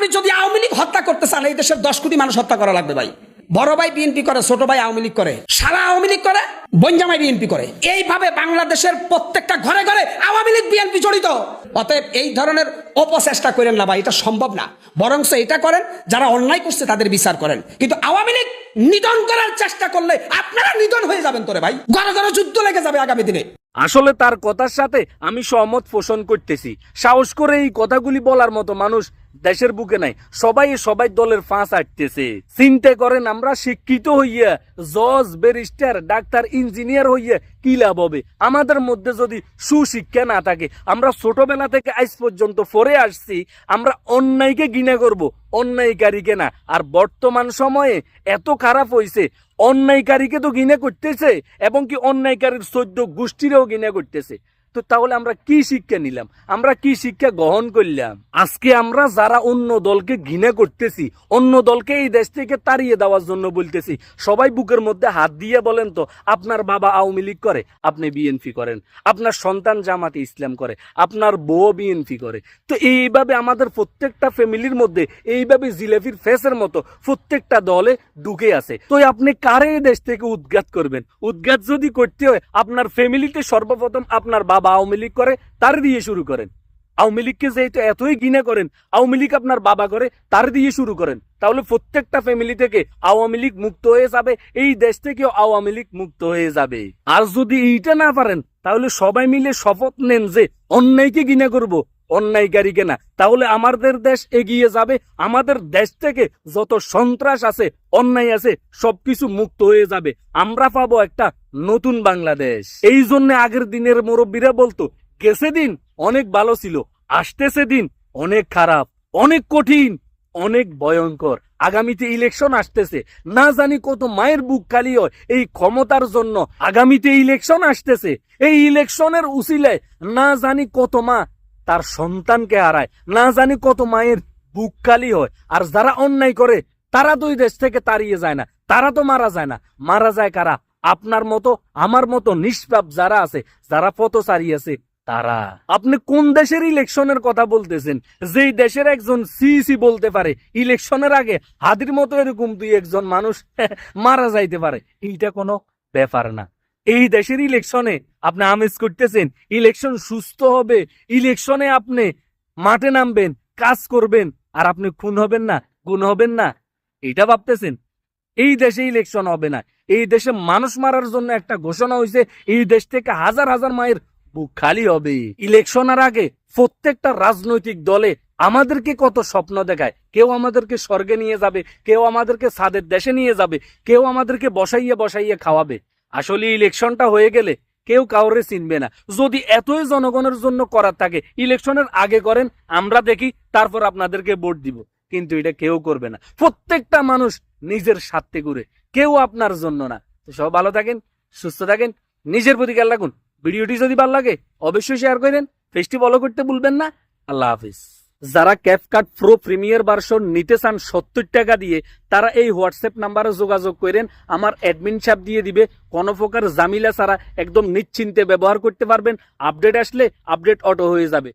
আপনি যদি আওয়ামী লীগ হত্যা করতে চান, এই দেশের দশ কোটি মানুষ হত্যা করা লাগবে ভাই। বড় ভাই বিএনপি করে, ছোট ভাই আওয়ামী লীগ করে, সারা আওয়ামী লীগ করে বঞ্জামাই বিএনপি করে। এইভাবে বাংলাদেশের প্রত্যেকটা ঘরে ঘরে আওয়ামী লীগ বিএনপি জড়িত। অতএব এই ধরনের অপচেষ্টা করেন না ভাই, এটা সম্ভব না। বরং এটা করেন, যারা অন্যায় করছে তাদের বিচার করেন। কিন্তু আওয়ামী লীগ নিধন করার চেষ্টা করলে আপনারা নিধন হয়ে যাবেন তোরে ভাই। ঘরে ঘরে যুদ্ধ লেগে যাবে আগামী দিনে। আসলে তার কথার সাথে আমি সহমত পোষণ করতেছি। সাহস করে এই কথাগুলি বলার মতো মানুষ দেশের বুকে নাই, সবাই সবাই দলের ফাঁস আটতেছে। চিন্তা করেন, আমরা শিক্ষিত হইয়া, জজ, ব্যারিস্টার, ডাক্তার, ইঞ্জিনিয়ার হইয়া কি লাভ হবে? আমাদের মধ্যে যদি সুশিক্ষা না থাকে, আমরা ছোটবেলা থেকে আজ পর্যন্ত পড়ে আসছি, আমরা অন্যায়কে ঘৃণা করব, অন্যায়কারীকে না। আর বর্তমান সময়ে এত খারাপ হইছে, অন্যায়কারীকে তো ঘৃণা করতেছে, এবং কি অন্যায়কারীর চোদ্দ গোষ্ঠীরও ঘৃণা করতেছে। তো তাহলে আমরা কি শিক্ষা নিলাম? আমরা কি শিক্ষা গ্রহণ করলাম? আজকে আমরা যারা অন্য দলকে ঘৃণা করতেছি, অন্য দলকে এই দেশ থেকে তাড়িয়ে দেওয়ার জন্য বলতেছি, সবাই বুকের মধ্যে হাত দিয়ে বলেন তো, আপনার বাবা আওয়ামী লীগ করে, আপনি বিএনপি করেন। আপনার সন্তান জামাতে ইসলাম করে, আপনার বউ বিএনপি করে। তো এইভাবে আমাদের প্রত্যেকটা ফ্যামিলির মধ্যে, এইভাবে জিলেপির ফেসের মতো প্রত্যেকটা দলে ঢুকে আছে। তো আপনি কারে দেশ থেকে উদ্ঘাত করবেন? উদ্ঘাত যদি করতে হয়, আপনার ফ্যামিলিতে সর্বপ্রথম আপনার বাবা আওয়ামী লীগ করে, তার দিয়ে শুরু করেন। আওয়ামী লীগকে যেহেতু এতই ঘৃণা করেন, আওয়ামী লীগ আপনার বাবা করে, তার দিয়ে শুরু করেন। তাহলে প্রত্যেকটা ফ্যামিলি থেকে আওয়ামী লীগ মুক্ত হয়ে যাবে, এই দেশ থেকেও আওয়ামী লীগ মুক্ত হয়ে যাবে। আর যদি এইটা না পারেন, তাহলে সবাই মিলে শপথ নেন যে অন্যায়কে ঘৃণা করব। অন্যায়কারীকে না তাহলে আমাদের দেশ এগিয়ে যাবে, আমাদের দেশ থেকে যত সন্ত্রাস আছে, অন্যায় আছে, সবকিছু মুক্ত হয়ে যাবে। আমরা পাবো একটা নতুন বাংলাদেশ। এই জন্য আগের দিনের মুরব্বীরা বলতো, গেছে দিন অনেক ভালো ছিল, আসতেছে দিন অনেক খারাপ, অনেক কঠিন, অনেক ভয়ঙ্কর। আগামীতে ইলেকশন আসতেছে। না জানি কত মায়ের বুক খালি হয় এই ক্ষমতার জন্য। আগামীতে ইলেকশন আসতেছে। এই ইলেকশনের উসিলায় না জানি কত মা তার সন্তানকে হারায়। না জানি কত মায়ের বুক খালি হয়। আর যারা অন্যায় করে, তারা তো দেশ থেকে তাড়িয়ে যায় না। তারা তো মারা যায় না। মারা যায় কারা? আপনার মতো, আমার মতো নিষ্পাপ যারা আছে, যারা পথচারী আছে তারা। আপনি কোন দেশের ইলেকশনের কথা বলতেছেন? যেই দেশের একজন সিসি বলতে পারে, ইলেকশনের আগে হাদির মতো এরকম দুই একজন মানুষ মারা যাইতে পারে। এইটা কোনো ব্যাপার না। এই দেশের ইলেকশনে আপনি আমেজ করতেছেন, ইলেকশন সুস্থ হবে, ইলেকশনে আপনি মাঠে নামবেন, কাজ করবেন, আর আপনি খুন হবেন না, গুণ হবেন না, এটা ভাবতেছেন? এই দেশে ইলেকশন হবে না। এই দেশে মানুষ মারার জন্য একটা ঘোষণা হয়েছে এই দেশ থেকে হাজার হাজার মায়ের বুক খালি হবে। ইলেকশনের আগে প্রত্যেকটা রাজনৈতিক দলে আমাদেরকে কত স্বপ্ন দেখায়। কেউ আমাদেরকে স্বর্গে নিয়ে যাবে, কেউ আমাদেরকে সাদের দেশে নিয়ে যাবে, কেউ আমাদেরকে বসাইয়ে বসাইয়ে খাওয়াবে। আসলে ইলেকশনটা হয়ে গেলে কেউ কাউরে চিনবে না। যদি এতই জনগণের জন্য করার থাকে, ইলেকশনের আগে করেন, আমরা দেখি তারপর আপনাদেরকে ভোট দিব। কিন্তু এটা কেউ করবে না। প্রত্যেকটা মানুষ নিজের স্বার্থে ঘুরে, কেউ আপনার জন্য না। সব ভালো থাকেন, সুস্থ থাকেন, নিজের প্রতি খেয়াল রাখুন। ভিডিওটি যদি ভালো লাগে, অবশ্যই শেয়ার করেন পেজটি ফলো করতে ভুলবেন না। আল্লাহ হাফিজ। যারা ক্যাপকাট প্রো প্রিমিয়ার ভার্সন নিতে চান সত্তর টাকা দিয়ে, তারা এই হোয়াটসঅ্যাপ নাম্বারে যোগাযোগ করেন, আমার অ্যাডমিন সাপ দিয়ে দিবে। কোনো প্রকার জামিলা ছাড়া একদম নিশ্চিন্তে ব্যবহার করতে পারবেন। আপডেট আসলে আপডেট অটো হয়ে যাবে।